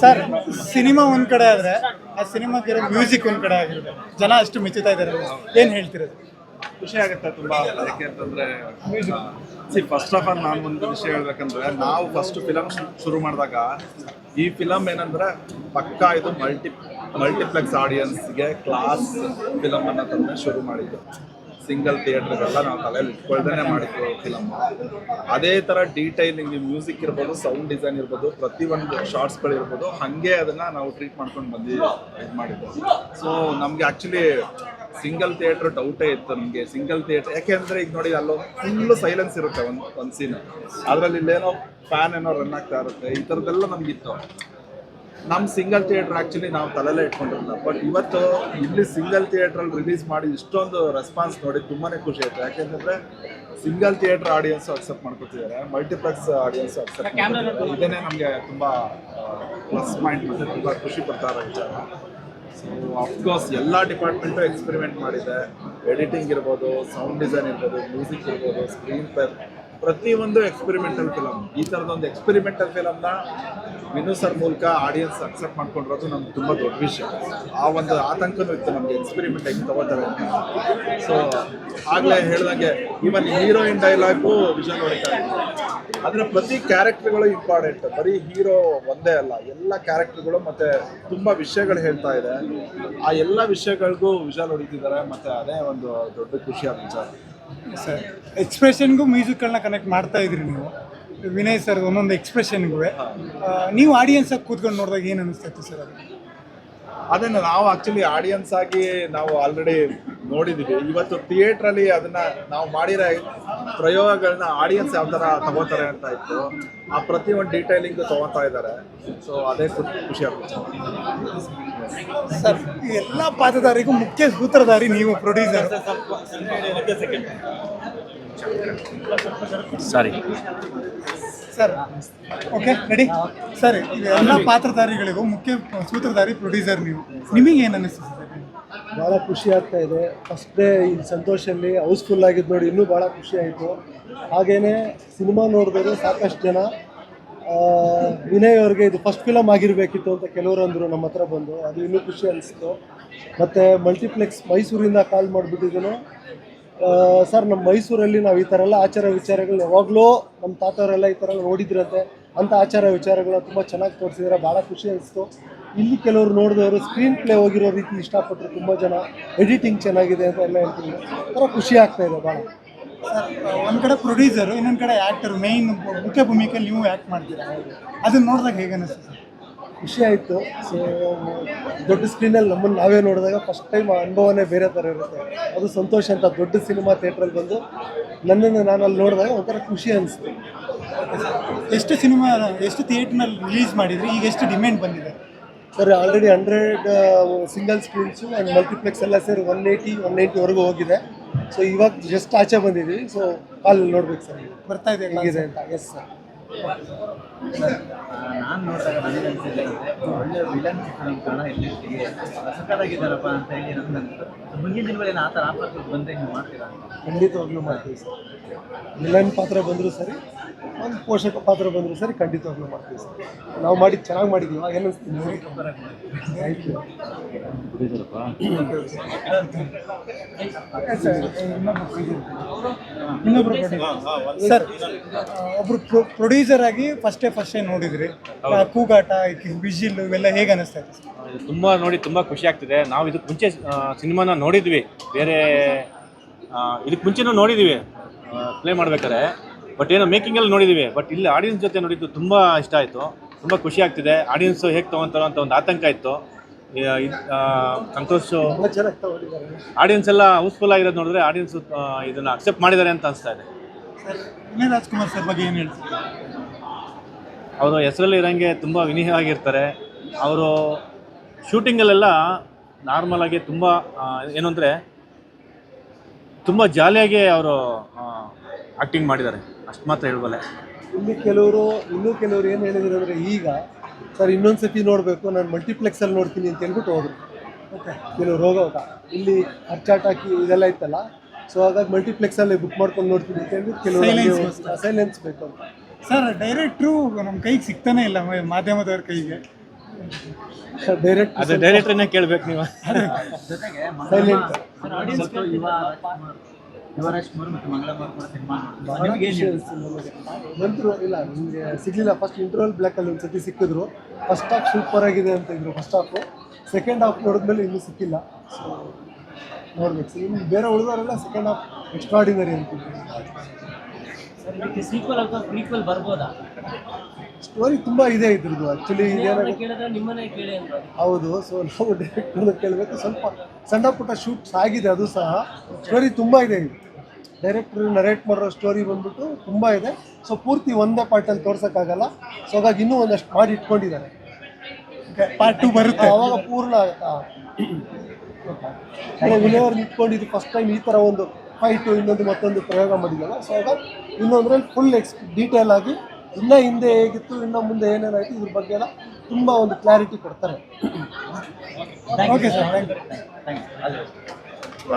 Sir, cinema ಒಂದ್ ಕಡೆ ಆದ್ರೆ, ಆ ಸಿನಿಮಾಗಿರೋ ಮ್ಯೂಸಿಕ್ ಒಂದ್ ಕಡೆ ಆಗಿರುತ್ತೆ. ಜನ ಅಷ್ಟು ಮೆಚ್ಚುತ್ತಾ ಇದ್ದಾರೆ ಏನ್ ಹೇಳ್ತಿರೋದು ಖುಷಿ ಆಗುತ್ತೆ ತುಂಬಾ. ಯಾಕೆ ಅಂತಂದ್ರೆ ಸಿ ಫಸ್ಟ್ ಆಫ್ ಆಲ್ ನಾನು ಒಂದು ವಿಷಯ ಹೇಳ್ಬೇಕಂದ್ರೆ, ನಾವು ಫಸ್ಟ್ ಫಿಲಮ್ ಶುರು ಮಾಡಿದಾಗ, ಈ ಫಿಲಮ್ ಏನಂದ್ರೆ, ಪಕ್ಕಾ ಇದು ಮಲ್ಟಿ ಮಲ್ಟಿಪ್ಲೆಕ್ಸ್ ಆಡಿಯನ್ಸ್ಗೆ ಕ್ಲಾಸ್ ಫಿಲಮ್ ಅನ್ನ ಶುರು ಮಾಡಿದ್ದು. ಸಿಂಗಲ್ ಥಿಯೇಟರ್ಗೆಲ್ಲ ನಾವು ತಲೆಯಲ್ಲಿ ಇಟ್ಕೊಳ್ದೇನೆ ಮಾಡಿದ್ವಿ ಫಿಲಮ್ ಅದೇ ಥರ ಡೀಟೈಲಿಂಗ್ ಮ್ಯೂಸಿಕ್ ಇರ್ಬೋದು ಸೌಂಡ್ ಡಿಸೈನ್ ಇರ್ಬೋದು, ಪ್ರತಿಯೊಂದು ಶಾರ್ಟ್ಸ್ಗಳು ಇರ್ಬೋದು ಹಾಗೆ ಅದನ್ನ ನಾವು ಟ್ರೀಟ್ ಮಾಡ್ಕೊಂಡು ಬಂದು ಇದು ಮಾಡಿದ್ವಿ ಸೊ ನಮಗೆ ಆ್ಯಕ್ಚುಲಿ ಸಿಂಗಲ್ ಥಿಯೇಟರ್ ಡೌಟೇ ಇತ್ತು ನಮಗೆ. ಸಿಂಗಲ್ ಥಿಯೇಟರ್, ಯಾಕೆಂದ್ರೆ ಈಗ ನೋಡಿ ಅಲ್ಲೋ ಫುಲ್ಲು ಸೈಲೆನ್ಸ್ ಇರುತ್ತೆ ಒಂದು ಒಂದು ಸೀನ್ ಅದರಲ್ಲಿ ಇಲ್ಲೇನೋ ಫ್ಯಾನ್ ಏನೋ ರನ್ ಆಗ್ತಾ ಇರುತ್ತೆ, ಈ ಥರದ್ದೆಲ್ಲ ನಮ್ಗಿತ್ತು. ನಮ್ಮ ಸಿಂಗಲ್ ಥಿಯೇಟರ್ ಆ್ಯಕ್ಚುಲಿ ನಾವು ತಲೆಲ್ಲೇ ಇಟ್ಕೊಂಡಿರಲಿಲ್ಲ ಬಟ್ ಇವತ್ತು ಇಲ್ಲಿ ಸಿಂಗಲ್ ಥಿಯೇಟ್ರಲ್ಲಿ ರಿಲೀಸ್ ಮಾಡಿ ಇಷ್ಟೊಂದು ರೆಸ್ಪಾನ್ಸ್ ನೋಡಿ ತುಂಬಾ ಖುಷಿ ಆಯಿತು. ಯಾಕೆಂದರೆ ಸಿಂಗಲ್ ಥಿಯೇಟ್ರ್ ಆಡಿಯನ್ಸ್ ಅಕ್ಸೆಪ್ಟ್ ಮಾಡ್ಕೊತಿದ್ದಾರೆ. ಮಲ್ಟಿಪ್ಲೆಕ್ಸ್ ಆಡಿಯನ್ಸ್ ಅಕ್ಸೆಪ್ಟ್ ಮಾಡ್ಕೊತಿದ್ದಾರೆ. ಇದನ್ನೇ ನಮಗೆ ತುಂಬ ಪ್ಲಸ್ ಪಾಯಿಂಟ್ ಮತ್ತು ತುಂಬ ಖುಷಿ ಪಡ್ತಾ ಇರೋ ವಿಚಾರ. ಸೊ ಅಫ್ಕೋರ್ಸ್ ಎಲ್ಲ ಡಿಪಾರ್ಟ್ಮೆಂಟು ಎಕ್ಸ್ಪೆರಿಮೆಂಟ್ ಮಾಡಿದೆ. ಎಡಿಟಿಂಗ್ ಇರ್ಬೋದು ಸೌಂಡ್ ಡಿಸೈನ್ ಇರ್ಬೋದು ಮ್ಯೂಸಿಕ್ ಇರ್ಬೋದು ಸ್ಕ್ರೀನ್ ಪ್ಲೇ ಪ್ರತಿಯೊಂದು ಎಕ್ಸ್ಪೆರಿಮೆಂಟಲ್ ಫಿಲಮ್ ಈ ಥರದೊಂದು ಎಕ್ಸ್ಪೆರಿಮೆಂಟಲ್ ಫಿಲಮ್ನ ವಿನು ಸರ್ ಮೂಲಕ ಆಡಿಯನ್ಸ್ ಅಕ್ಸೆಪ್ಟ್ ಮಾಡ್ಕೊಂಡಿರೋದು ನಮ್ಗೆ ತುಂಬ ದೊಡ್ಡ ವಿಷಯ. ಆ ಒಂದು ಆತಂಕನೂ ಇತ್ತು ನಮಗೆ ಎಕ್ಸ್ಪೆರಿಮೆಂಟ್ ಹೆಂಗೆ ತಗೋತಾರೆ ಅಂತ. ಸೊ ಆಗಲೇ ಹೇಳ್ದಂಗೆ ಈವನ್ ಹೀರೋಯಿನ್ ಡೈಲಾಗು ವಿಷನ್ ಹೊಡಿತಾರೆ ಅದರ ಪ್ರತಿ ಕ್ಯಾರೆಕ್ಟರ್ಗಳು ಇಂಪಾರ್ಟೆಂಟ್ ಬರೀ ಹೀರೋ ಒಂದೇ ಅಲ್ಲ, ಎಲ್ಲ ಕ್ಯಾರೆಕ್ಟರ್ಗಳು ಮತ್ತೆ ತುಂಬಾ ವಿಷಯಗಳು ಹೇಳ್ತಾ ಇದೆ. ಆ ಎಲ್ಲ ವಿಷಯಗಳಿಗೂ ವಿಷಲ್ ಹೊಡಿತಿದ್ದಾರೆ ಮತ್ತೆ ಅದೇ ಒಂದು ದೊಡ್ಡ ಖುಷಿಯಾದ ವಿಚಾರ ಸರ್ ಎಕ್ಸ್ಪ್ರೆಷನ್ಗೂ ಮ್ಯೂಸಿಕ್ಗಳನ್ನ ಕನೆಕ್ಟ್ ಮಾಡ್ತಾ ಇದ್ರಿ ನೀವು. ವಿನಯ್ ಸರ್ ಒಂದೊಂದು ಎಕ್ಸ್ಪ್ರೆಷನ್ಗೂ ನೀವು ಆಡಿಯನ್ಸ್ ಆಗಿ ಕೂತ್ಕೊಂಡು ನೋಡಿದಾಗ ಏನು ಅನಿಸ್ತೈತೆ ಸರ್ ಅದು? ಅದನ್ನ ನಾವು ಆಕ್ಚುಲಿ ಆಡಿಯನ್ಸ್ ಆಗಿ ನಾವು ಆಲ್ರೆಡಿ ನೋಡಿದೀವಿ. ಇವತ್ತು ಥಿಯೇಟ್ರಲ್ಲಿ ಅದನ್ನ ನಾವು ಮಾಡಿರೋ ಪ್ರಯೋಗಗಳನ್ನ ಆಡಿಯನ್ಸ್ ಯಾವ ತರ ತಗೋತಾರೆ ಅಂತ ಇತ್ತು. ಆ ಪ್ರತಿ ಒಂದು ಡೀಟೈಲಿಂಗ್ ತಗೋತಾ ಇದ್ದಾರೆ. ಸೊ ಅದೇ ಖುಷಿ ಖುಷಿ ಆಗುತ್ತೆ ಸರ್ ಈ ಎಲ್ಲ ಪಾತ್ರಧಾರಿಗೂ ಮುಖ್ಯ ಸೂತ್ರಧಾರಿ ನೀವು producer sorry sir okay ready sir ಎಲ್ಲ ಪಾತ್ರಧಾರಿಗಳಿಗೂ ಮುಖ್ಯ ಸೂತ್ರಧಾರಿ ಪ್ರೊಡ್ಯೂಸರ್ ನೀವು. ನಿಮಗೆ ಏನು ಅನಿಸ್ತದೆ ಭಾಳ ಖುಷಿ ಆಗ್ತಾ ಇದೆ. ಫಸ್ಟ್ ಡೇ ಇಲ್ಲಿ ಸಂತೋಷಲ್ಲಿ ಹೌಸ್ಫುಲ್ ಆಗಿದ್ದು ನೋಡಿ ಇನ್ನೂ ಭಾಳ ಖುಷಿ ಆಯಿತು. ಹಾಗೇನೆ ಸಿನಿಮಾ ನೋಡಿದ್ರೆ ಸಾಕಷ್ಟು ಜನ. ವಿನಯ್ ಅವ್ರಿಗೆ ಇದು ಫಸ್ಟ್ ಫಿಲಮ್ ಆಗಿರಬೇಕಿತ್ತು ಅಂತ ಕೆಲವರು ಅಂದರು ನಮ್ಮ ಹತ್ರ ಬಂದು. ಅದು ಇನ್ನೂ ಖುಷಿ ಅನಿಸ್ತು. ಮತ್ತು ಮಲ್ಟಿಪ್ಲೆಕ್ಸ್ ಮೈಸೂರಿಂದ ಕಾಲ್ ಮಾಡಿಬಿಟ್ಟಿದ್ದನು. ಸರ್ ನಮ್ಮ ಮೈಸೂರಲ್ಲಿ ನಾವು ಈ ಥರ ಎಲ್ಲ ಆಚಾರ ವಿಚಾರಗಳು ಯಾವಾಗಲೂ ನಮ್ಮ ತಾತವರೆಲ್ಲ ಈ ಥರ ಎಲ್ಲ ನೋಡಿದ್ರಂತೆ. ಅಂಥ ಆಚಾರ ವಿಚಾರಗಳು ತುಂಬ ಚೆನ್ನಾಗಿ ತೋರಿಸಿದ್ರೆ. ಭಾಳ ಖುಷಿ ಅನಿಸ್ತು. ಇಲ್ಲಿ ಕೆಲವರು ನೋಡಿದವರು ಸ್ಕ್ರೀನ್ ಪ್ಲೇ ಹೋಗಿರೋ ರೀತಿ ಇಷ್ಟಪಟ್ಟರು ತುಂಬ ಜನ. ಎಡಿಟಿಂಗ್ ಚೆನ್ನಾಗಿದೆ ಅಂತ ಎಲ್ಲ ಹೇಳ್ತಿದ್ರು. ಒಂಥರ ಖುಷಿ ಆಗ್ತಾ ಇದೆ ಭಾಳ. ಒಂದು ಕಡೆ ಪ್ರೊಡ್ಯೂಸರು ಇನ್ನೊಂದು ಕಡೆ ಆ್ಯಕ್ಟರ್ ಮೇಯ್ನ್ ಮುಖ್ಯ ಭೂಮಿಕೆಯಲ್ಲಿ ನೀವು ಆ್ಯಕ್ಟ್ ಮಾಡ್ತೀರಾ? ಅದನ್ನ ನೋಡಿದಾಗ ಹೇಗೆ ಖುಷಿ ಆಯಿತು. ಸೊ ದೊಡ್ಡ ಸ್ಕ್ರೀನಲ್ಲಿ ನಮ್ಮನ್ನು ನಾವೇ ನೋಡಿದಾಗ ಫಸ್ಟ್ ಟೈಮ್ ಆ ಅನುಭವನೇ ಬೇರೆ ಥರ ಇರುತ್ತೆ. ಅದು ಸಂತೋಷ ಅಂತ ದೊಡ್ಡ ಸಿನಿಮಾ ಥಿಯೇಟ್ರಲ್ಲಿ ಬಂದು ನನ್ನನ್ನು ನಾನು ಅಲ್ಲಿ ನೋಡಿದಾಗ ಒಂಥರ ಖುಷಿ ಅನಿಸ್ತು ಎಷ್ಟು ಸಿನಿಮಾ ಎಷ್ಟು ಥಿಯೇಟ್ರ್ನಲ್ಲಿ ರಿಲೀಸ್ ಮಾಡಿದ್ರಿ? ಈಗ ಎಷ್ಟು ಡಿಮ್ಯಾಂಡ್ ಬಂದಿದೆ? Sir already hundred single screens and multiplex ಎಲ್ಲ ಸೇರಿ ಒನ್ ಏಯ್ಟಿ ಒನ್ ನೈಂಟಿವರೆಗೂ ಹೋಗಿದೆ. ಸೊ ಇವಾಗ ಜಸ್ಟ್ ಆಚೆ ಬಂದಿದ್ದೀವಿ. ಸೊ ಅಲ್ಲಿ ನೋಡ್ಬೇಕು ಸರ್. ಬರ್ತಾ ಇದೆ ಹೇಗಿದೆ ಅಂತ? ಎಸ್ ಸರ್ ನಾನು ನೋಡಿದಾಗ ನನಗೆ ಅನಿಸಿದೆ ಒಳ್ಳೆ ವಿಲನ್ ಫಿಲ್ಮ್ ಕಾಣ ಎಲ್ಲಿ ಸಖತ್ತಾಗಿದ್ದಾರಪ್ಪ ಅಂತ ಹೇಳಿ ನಮ್ಗೆ ಅನಿಸ್ತು ಮುಂದಿನ ದಿನಗಳಲ್ಲಿ ಆ ಥರ ಆಪತ್ತು ಬಂದರೆ ನೀವು ಮಾಡ್ತೀರಾ? ಖಂಡಿತವಾಗ್ಲೂ ಮಾಡ್ತೀವಿ ಸರ್. ವಿಲನ್ ಪಾತ್ರ ಬಂದರೂ ಸರಿ ಒಂದು ಪೋಷಕ ಪಾತ್ರ ಬಂದರೂ ಸರಿ ಖಂಡಿತವಾಗ್ಲೂ ಮಾಡ್ತೀವಿ ಸರ್. ನಾವು ಮಾಡಿ ಚೆನ್ನಾಗಿ ಮಾಡಿದ್ದೀವಿ ಏನು ಅನಿಸ್ತೀನಿ ಥ್ಯಾಂಕ್ ಯು ಇನ್ನೊಬ್ರು ಸರ್ ಒಬ್ರು ಪ್ರೊಡ್ಯೂಸರ್ ಆಗಿ ಫಸ್ಟೇ ಫಸ್ಟೇ ನೋಡಿದ್ರಿ. ಆ ಕೂಗಾಟ ವಿಜಿಲ್ ಇವೆಲ್ಲ ಹೇಗೆ ಅನಿಸ್ತಾ ಇದೆ ತುಂಬ ನೋಡಿ ತುಂಬ ಖುಷಿ ಆಗ್ತಿದೆ. ನಾವು ಇದಕ್ಕೆ ಮುಂಚೆ ಸಿನಿಮಾನ ನೋಡಿದ್ವಿ. ಬೇರೆ ಇದಕ್ಕೆ ಮುಂಚೆನೂ ನೋಡಿದ್ವಿ. ಪ್ಲೇ ಮಾಡ್ಬೇಕಾದ್ರೆ. ಬಟ್ ಏನೋ ಮೇಕಿಂಗಲ್ಲಿ ನೋಡಿದ್ವಿ. ಬಟ್ ಇಲ್ಲಿ ಆಡಿಯನ್ಸ್ ಜೊತೆ ನೋಡಿದ್ದು ತುಂಬ ಇಷ್ಟ ಆಯಿತು. ತುಂಬ ಖುಷಿ ಆಗ್ತಿದೆ. ಆಡಿಯನ್ಸು ಹೇಗೆ ತೊಗೊತಾರೋ ಅಂತ ಒಂದು ಆತಂಕ ಇತ್ತು. ಸಂತೋಷ ಆಡಿಯನ್ಸ್ ಎಲ್ಲ ಹೌಸ್ಫುಲ್ ಆಗಿರೋದು ನೋಡಿದ್ರೆ ಆಡಿಯನ್ಸ್ ಇದನ್ನು ಅಕ್ಸೆಪ್ಟ್ ಮಾಡಿದ್ದಾರೆ ಅಂತ ಅನಿಸ್ತಾ ಇದೆ. ರಾಜ್ಕುಮಾರ್ ಸರ್ ಬಗ್ಗೆ ಏನು ಹೇಳ್ತೀರಿ? ಅವರು ಹೆಸರಲ್ಲಿ ಇರೋಂಗೆ ತುಂಬ ವಿನಿಯವಾಗಿರ್ತಾರೆ ಅವರು ಶೂಟಿಂಗಲ್ಲೆಲ್ಲ ನಾರ್ಮಲಾಗಿ ತುಂಬ ಏನು ಅಂದರೆ ತುಂಬ ಜಾಲಿಯಾಗಿ ಅವರು ಆ್ಯಕ್ಟಿಂಗ್ ಮಾಡಿದ್ದಾರೆ. ಅಷ್ಟು ಮಾತ್ರ ಹೇಳ್ಬಲ್ಲೆ. ಇಲ್ಲಿ ಕೆಲವರು ಇನ್ನೂ ಕೆಲವರು ಏನು ಹೇಳಿದ್ರು ಅಂದರೆ ಈಗ ಸರ್ ಇನ್ನೊಂದು ಸತಿ ನೋಡಬೇಕು ನಾನು ಮಲ್ಟಿಪ್ಲೆಕ್ಸಲ್ಲಿ ನೋಡ್ತೀನಿ ಅಂತ ಹೇಳ್ಬಿಟ್ಟು ಹೋದ್ರು. ಓಕೆ ಕೆಲವ್ರು ಹೋಗೋವಾಗ ಇಲ್ಲಿ ಅರ್ಚಾಟಾಕಿ ಇದೆಲ್ಲ ಇತ್ತಲ್ಲ ಸೊ ಹಾಗಾಗಿ ಮಲ್ಟಿಪ್ಲೆಕ್ಸಲ್ಲಿ ಬುಕ್ ಮಾಡ್ಕೊಂಡು ನೋಡ್ತೀನಿ ಅಂತ ಹೇಳ್ಬಿಟ್ಟು ಕೆಲವರು ಸೈಲೆನ್ಸ್ ಬೇಕು ಅಂತ. ಸರ್ ಡೈರೆಕ್ಟ್ರು ನಮ್ಮ ಕೈಗೆ ಸಿಗ್ತಾನೆ ಇಲ್ಲ ಮ- ಮಾಧ್ಯಮದವ್ರ ಕೈಗೆ. ಡೈರೆಕ್ಟ್ ಅದು ಡೈರೆಕ್ಟ್ರನ್ನೇ ಕೇಳ್ಬೇಕು ನೀವು. ಜೊತೆಗೆ ನಂತರ ಇಲ್ಲ ನಿಮಗೆ ಸಿಗ್ಲಿಲ್ಲ. ಫಸ್ಟ್ ಇಂಟರ್ವಲ್ ಬ್ಲ್ಯಾಕಲ್ಲಿ ಒಂದು ಸತಿ ಸಿಕ್ಕಿದ್ರು. ಫಸ್ಟ್ ಹಾಫ್ ಸೂಪರ್ ಆಗಿದೆ ಅಂತ ಇದ್ರು ಫಸ್ಟ್ ಹಾಫ್ ಸೆಕೆಂಡ್ ಹಾಫ್ ನೋಡಿದ್ಮೇಲೆ ಇನ್ನೂ ಸಿಕ್ಕಿಲ್ಲ. ಸೊ ನೋಡ್ಬೇಕು. ಇನ್ನು ಬೇರೆ ಉಳಿದವರೆಲ್ಲ ಸೆಕೆಂಡ್ ಹಾಫ್ ಎಕ್ಸ್ಟ್ರಾಡಿನರಿ ಅಂತಿದ್ರು ಇದಕ್ಕೆ ಸೀಕ್ವಲ್ ಅಥವಾ ಪ್ರೀಕ್ವಲ್ ಬರ್ಬೋದಾ? ಸ್ಟೋರಿ ತುಂಬ ಇದೆ ಇದ್ರದ್ದು ಆ್ಯಕ್ಚುಲಿ ಕೇಳಿದ್ರೆ ನಿಮ್ಮನ್ನೇ ಕೇಳಿ ಅಂತ. ಹೌದು ಸೊ ನಾವು ಡೈರೆಕ್ಟರ್ ಕೇಳಬೇಕು. ಸ್ವಲ್ಪ ಸಣ್ಣ ಪುಟ್ಟ ಶೂಟ್ಸ್ ಆಗಿದೆ ಅದು ಸಹ. ಸ್ಟೋರಿ ತುಂಬ ಇದೆ. ಡೈರೆಕ್ಟರ್ ನರೇಟ್ ಮಾಡಿರೋ ಸ್ಟೋರಿ ಬಂದ್ಬಿಟ್ಟು ತುಂಬ ಇದೆ. ಸೊ ಪೂರ್ತಿ ಒಂದೇ ಪಾರ್ಟಲ್ಲಿ ತೋರ್ಸೋಕ್ಕಾಗಲ್ಲ. ಸೊ ಹಾಗಾಗಿ ಇನ್ನೂ ಒಂದಷ್ಟು ಮಾಡಿ ಇಟ್ಕೊಂಡಿದ್ದಾರೆ. ಪಾರ್ಟ್ ಟು ಬರುತ್ತೆ. ಅವಾಗ ಪೂರ್ಣ ಆಗುತ್ತಾ? ಇಟ್ಕೊಂಡಿದ್ದು ನಿಂತ್ಕೊಂಡಿದ್ದು ಫಸ್ಟ್ ಟೈಮ್ ಈ ಥರ ಒಂದು ಫೈಟು ಇನ್ನೊಂದು ಮತ್ತೊಂದು ಪ್ರಯೋಗ ಮಾಡಿದ್ದಲ್ಲ ಸೊ ಆಗ ಇನ್ನೊಂದ್ರಲ್ಲಿ ಫುಲ್ ಎಕ್ಸ್ ಡೀಟೇಲ್ ಆಗಿ ಇನ್ನೂ ಹಿಂದೆ ಹೇಗಿತ್ತು ಇನ್ನು ಮುಂದೆ ಏನೇನಾಯಿತು ಇದ್ರ ಬಗ್ಗೆ ಎಲ್ಲ ತುಂಬ ಒಂದು ಕ್ಲಾರಿಟಿ ಕೊಡ್ತಾರೆ. Okay sir thank you